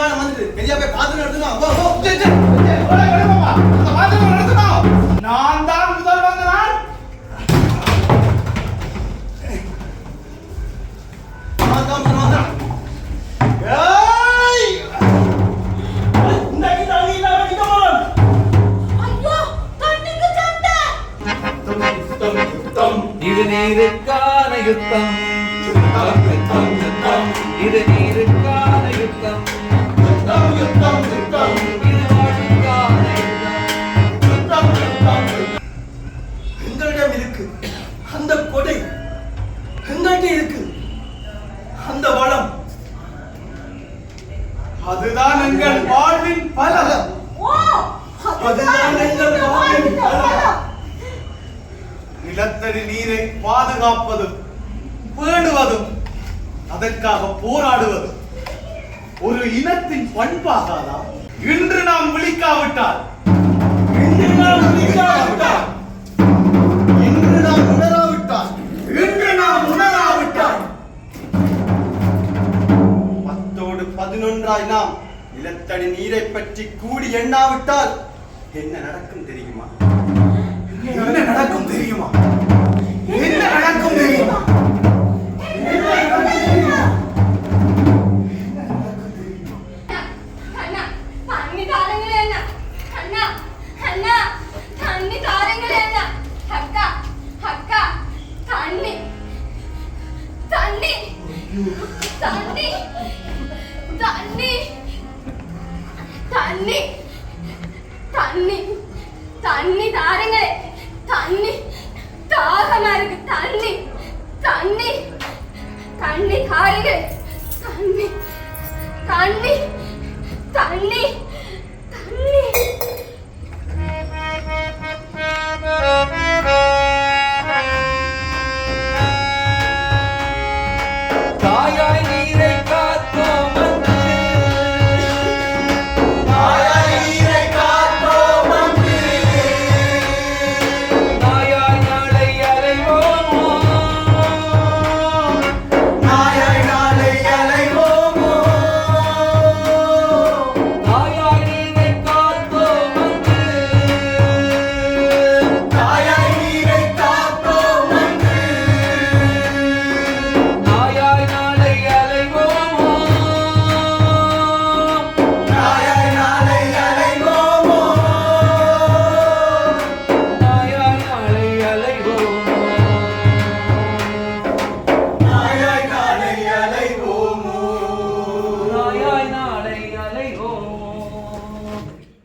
தீர்மானம் வந்துட்டு பெரியா போய் பாத்திரம் நடத்தணும். நான் தான் முதல் தண்ணிக்கு சண்டை இது நீருக்கான யுத்தம் இது நீருக்கான யுத்தம். எங்களிடம் இருக்கு. அந்த கொடை. எங்கள்கிட்ட இருக்கு. அந்த வளம். அதுதான் எங்கள் வாழ்வின் பலம் அதுதான் எங்கள் வாழ்வின் பலம். நிலத்தடி நீரை பாதுகாப்பதும் பேணுவதும் அதற்காக போராடுவதும். ஒரு இனத்தின் பண்பாகாதா இன்று நாம் விழிக்காவிட்டால். இன்று நாம் விழிக்காவிட்டால், இன்று நாம் உணராவிட்டால். இன்று நாம் உணராவிட்டால். பத்தோடு பதினொன்றாய் நாம் நிலத்தடி நீரை பற்றி கூடி எண்ணாவிட்டால் என்ன நடக்கும் தெரியுமா? என்ன நடக்கும் தெரியுமா? என்ன நடக்கும் തണ്ണി തണ്ണി തണ്ണി തന്നി. താരങ്ങളെ. തന്നി. താഹമാർക്ക് തന്നി. തന്നി. തണ്ണി താരങ്ങളെ തന്നി. തണ്ണി തണ്ണി